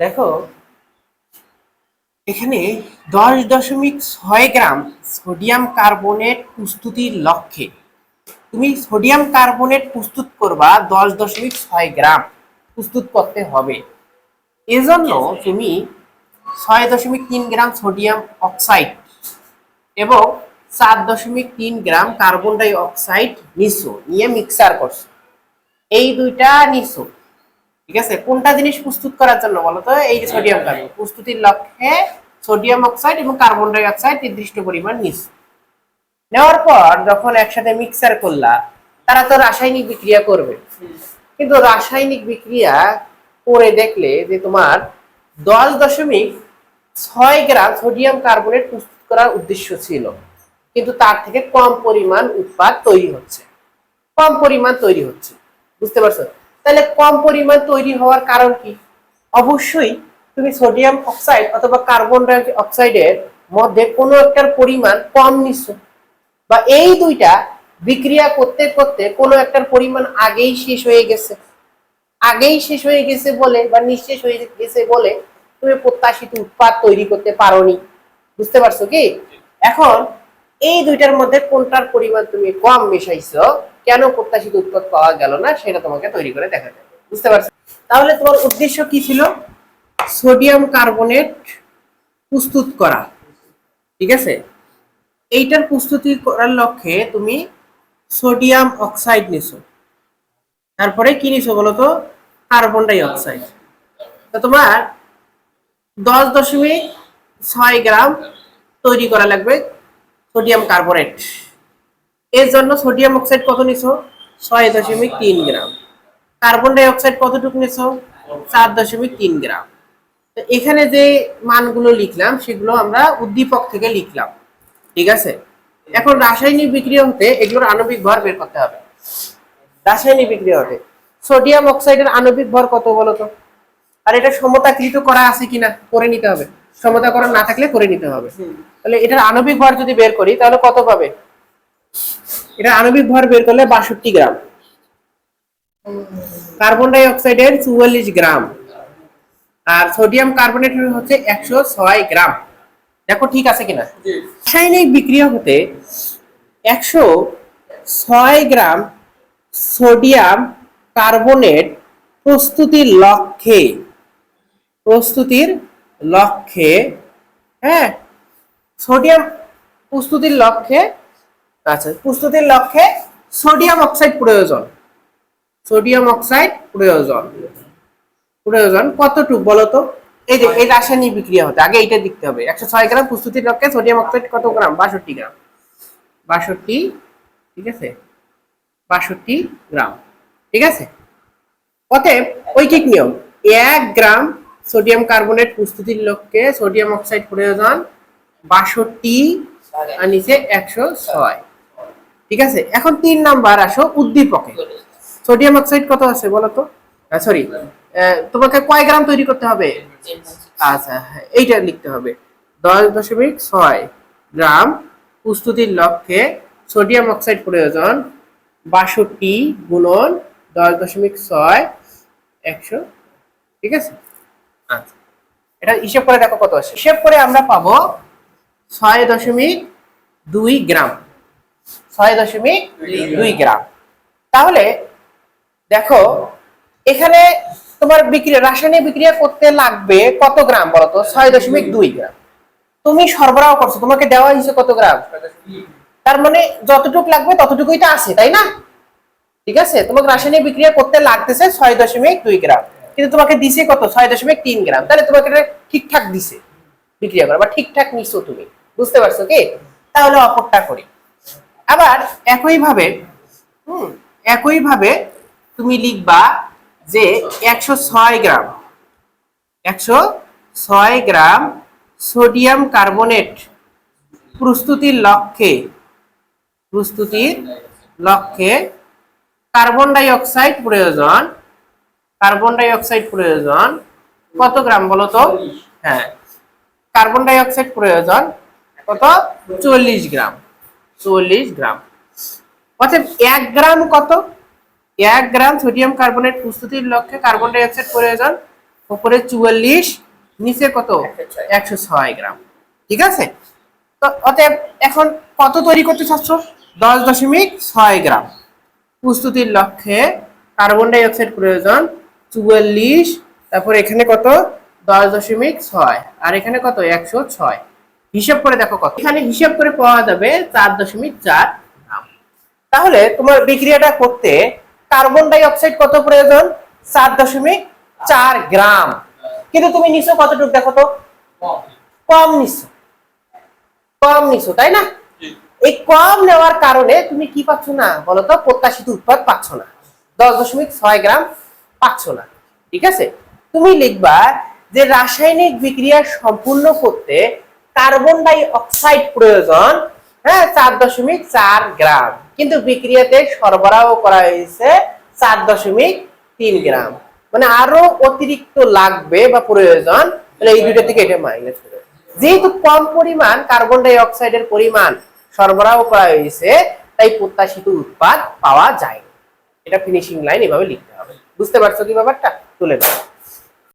দেখো, এখানে দশ দশমিক ছয় গ্রাম সোডিয়াম কার্বনেট প্রস্তুতির লক্ষ্যে। তুমি সোডিয়াম কার্বনেট প্রস্তুত করবা দশ দশমিক ছয় গ্রাম প্রস্তুত করতে হবে। এজন্য তুমি ছয় দশমিক তিন গ্রাম সোডিয়াম অক্সাইড এবং চার দশমিক তিন গ্রাম কার্বন ডাই অক্সাইড নিছো, নিয়ে মিক্সার করছ। এই দুইটা নিছো। ঠিক আছে? কোনটা জিনিস প্রস্তুত করার জন্য বলো তো? এই যে সোডিয়াম কার্বন প্রস্তুতির লক্ষ্যে সোডিয়াম অক্সাইড এবং কার্বন ডাই অক্সাইড নির্দিষ্ট পরিমাণ নিছো নেওয়ার পর যখন একসাথে মিক্সার করলা, তারা তো রাসায়নিক বিক্রিয়া করবে। কিন্তু রাসায়নিক বিক্রিয়া করে দেখলে যে তোমার দশ দশমিক ছয় গ্রাম সোডিয়াম কার্বনেট প্রস্তুত করার উদ্দেশ্য ছিল। কিন্তু তার থেকে কম পরিমাণ উৎপাদ তৈরি হচ্ছে। কম পরিমাণ তৈরি হচ্ছে। বুঝতে পারছ? তাহলে কম পরিমাণ তৈরি হওয়ার কারণ কি? অবশ্যই তুমি সোডিয়াম অক্সাইড অথবা কার্বন ডাই অক্সাইডের মধ্যে কোনো একটার পরিমাণ কম নিচ্ছ বা এই দুইটা বিক্রিয়া করতে করতে কোনো একটার পরিমাণ আগেই শেষ হয়ে গেছে। আগেই শেষ হয়ে গেছে বলে বা নিঃশেষ হয়ে গেছে বলে তুমি প্রত্যাশিত উৎপাদ তৈরি করতে পারোনি। বুঝতে পারছ কি? এখন এই দুইটার মধ্যে কোনটার পরিমাণ তুমি কম মেশাইছো, কেন প্রত্যাশিত উৎপাদ পাওয়া গেল না, সেটা তোমাকে তৈরি করে দেখা যাবে বুঝতে পারছ? তাহলে তোমার উদ্দেশ্য কি ছিল? সোডিয়াম কার্বনেট প্রস্তুত করা। ঠিক আছে? এইটার প্রস্তুতি করার লক্ষ্যে তুমি সোডিয়াম অক্সাইড নিছো। তারপরে কি নিছো বলো তো কার্বন ডাই অক্সাইড। তো তোমার দশ দশমিক ছয় গ্রাম তৈরি করা লাগবে। Sodium carbonate. এর জন্য সোডিয়াম অক্সাইড কত নিছো? ছয় দশমিক তিন গ্রাম। কার্বন ডাই অক্সাইড কতটুকু নিছো? চার দশমিক তিন গ্রাম। তো এখানে যে মানগুলো লিখলাম, সেগুলো আমরা উদ্দীপক থেকে লিখলাম। ঠিক আছে? এখন রাসায়নিক বিক্রিয়া হতে এগুলোর আণবিক ভর বের করতে হবে। রাসায়নিক বিক্রিয়া হতে সোডিয়াম অক্সাইডের আণবিক ভর কত বলো তো আর এটা সমতাকৃত করা আছে কিনা? করে নিতে হবে। সমতা করা না থাকলে করে নিতে হবে। তাহলে এটার আণবিক ভর যদি বের করি তাহলে কত পাবে? এটা আণবিক ভর বের করলে বাষট্টি গ্রাম। কার্বন ডাই অক্সাইডের চুয়াল্লিশ গ্রাম। আর সোডিয়াম কার্বনেটের হচ্ছে একশো ছয় গ্রাম। দেখো ঠিক আছে কিনা? রাসায়নিক বিক্রিয়া হতে একশো ছয় গ্রাম সোডিয়াম কার্বনেট প্রস্তুতির লক্ষ্যে প্রস্তুতির লক্ষ্যে হ্যাঁ? সোডিয়াম প্রস্তুতির লক্ষ্যে আচ্ছা প্রস্তুতির লক্ষ্যে সোডিয়াম অক্সাইড প্রয়োজন। সোডিয়াম অক্সাইড প্রয়োজন। প্রয়োজন কতটুকু বলতো এই যে, এই রাসায়নিক বিক্রিয়া হতে, আগে এইটা দেখতে হবে। একশো ছয় গ্রাম প্রস্তুতির লক্ষ্যে সোডিয়াম অক্সাইড কত গ্রাম? বাষট্টি গ্রাম। বাষট্টি, ঠিক আছে? বাষট্টি গ্রাম। ঠিক আছে? অতএব, ঐকিক নিয়ম, এক গ্রাম সোডিয়াম কার্বনেট প্রস্তুতির লক্ষ্যে সোডিয়াম অক্সাইড প্রয়োজন বাষট্টি আর নিচে একশো ছয়। ঠিক আছে? এখন তিন নাম্বার আসো উদ্দীপকে। সোডিয়াম অক্সাইড কত আছে বলো তো? সরি তোমাকে কয় গ্রাম তৈরি করতে হবে? আচ্ছা হ্যাঁ, এইটা লিখতে হবে। দশ দশমিক ছয় গ্রাম প্রস্তুতির লক্ষ্যে সোডিয়াম অক্সাইড প্রয়োজন বাষট্টি গুণন দশ দশমিক ছয় একশো। ঠিক আছে? আচ্ছা। এটা হিসেব করে দেখো কত আছে হিসেব করে আমরা পাবো ছয় দশমিক দুই গ্রাম। ছয় দশমিক দুই গ্রাম। তাহলে দেখো এখানে তোমার বিক্রিয়া রাসায়নিক বিক্রিয়া করতে লাগবে কত গ্রাম বলতো? ছয় দশমিক দুই গ্রাম। তুমি সরবরাহ করছ তোমাকে দেওয়া হয়েছে কত গ্রাম? তার মানে যতটুকু লাগবে ততটুকুই তো আছে তাই না? ঠিক আছে? তোমাকে রাসায়নিক বিক্রিয়া করতে লাগতেছে ছয় দশমিক দুই গ্রাম। কিন্তু তোমাকে দিছে কত? ছয় দশমিক তিন গ্রাম। তাহলে তোমাকে এটা ঠিকঠাক দিছে, বিক্রিয়া করা, বা ঠিকঠাক নিছো তুমি। বুঝতে পারছ কি? তাহলে অপরটা করি। আবার একইভাবে, হুম, একইভাবে তুমি লিখবা যে একশো ছয় গ্রাম, একশো ছয় গ্রাম সোডিয়াম কার্বনেট প্রস্তুতির লক্ষ্যে প্রস্তুতির লক্ষ্যে কার্বন ডাই অক্সাইড প্রয়োজন কার্বন ডাই অক্সাইড প্রয়োজন। কত গ্রাম বলো হ্যাঁ। কার্বন ডাই অক্সাইড প্রয়োজন কত? চল্লিশ গ্রাম। চল্লিশ গ্রাম। অর্থাৎ এক গ্রাম কত? এক গ্রাম সোডিয়াম কার্বনেট প্রস্তুতির লক্ষ্যে কার্বন ডাই অক্সাইড প্রয়োজন। উপরে চুয়াল্লিশ, নিচে কত? 106 একশো ছয় গ্রাম। ঠিক আছে? তো অতএব এখন কত তৈরি করতে চাচ্ছ? দশ দশমিক ছয় গ্রাম। প্রস্তুতির লক্ষ্যে কার্বন ডাই অক্সাইড প্রয়োজন চুয়াল্লিশ তারপর এখানে কত? দশ দশমিক ছয়। আর এখানে কত? একশো ছয়। হিসাব করে দেখো কত। এখানে হিসাব করে পাওয়া যাবে চার দশমিক চার গ্রাম। তাহলে তোমার বিক্রিয়াটা করতে কার্বন ডাই অক্সাইড কত প্রয়োজন? চার দশমিক চার গ্রাম। কিন্তু তুমি নিছো কতটুকু দেখো তো? কম নিছো। কম নিছো তাই না? এই কম নেওয়ার কারণে তুমি কি পাচ্ছ না? বলতো প্রত্যাশিত উৎপাদ পাচ্ছ না। দশ দশমিক ছয় গ্রাম পাচ্ছ না। ঠিক আছে? তুমি লিখবা যে রাসায়নিক বিক্রিয়া সম্পূর্ণ করতে কার্বন ডাই অক্সাইড প্রয়োজন হ্যাঁ চার দশমিক চার গ্রাম। কিন্তু বিক্রিয়াতে সরবরাহ করা হয়েছে চার দশমিক তিন গ্রাম। মানে আরও অতিরিক্ত লাগবে বা প্রয়োজন এই দুইটা থেকে এটা মাইনাস করে যেহেতু কম পরিমাণ কার্বন ডাই অক্সাইডের পরিমাণ সরবরাহ করা হয়েছে, তাই প্রত্যাশিত উৎপাদ পাওয়া যায় এটা ফিনিশিং লাইন এভাবে লিখতে বুঝতে পারছ কি ব্যাপারটা? তুলে দাও।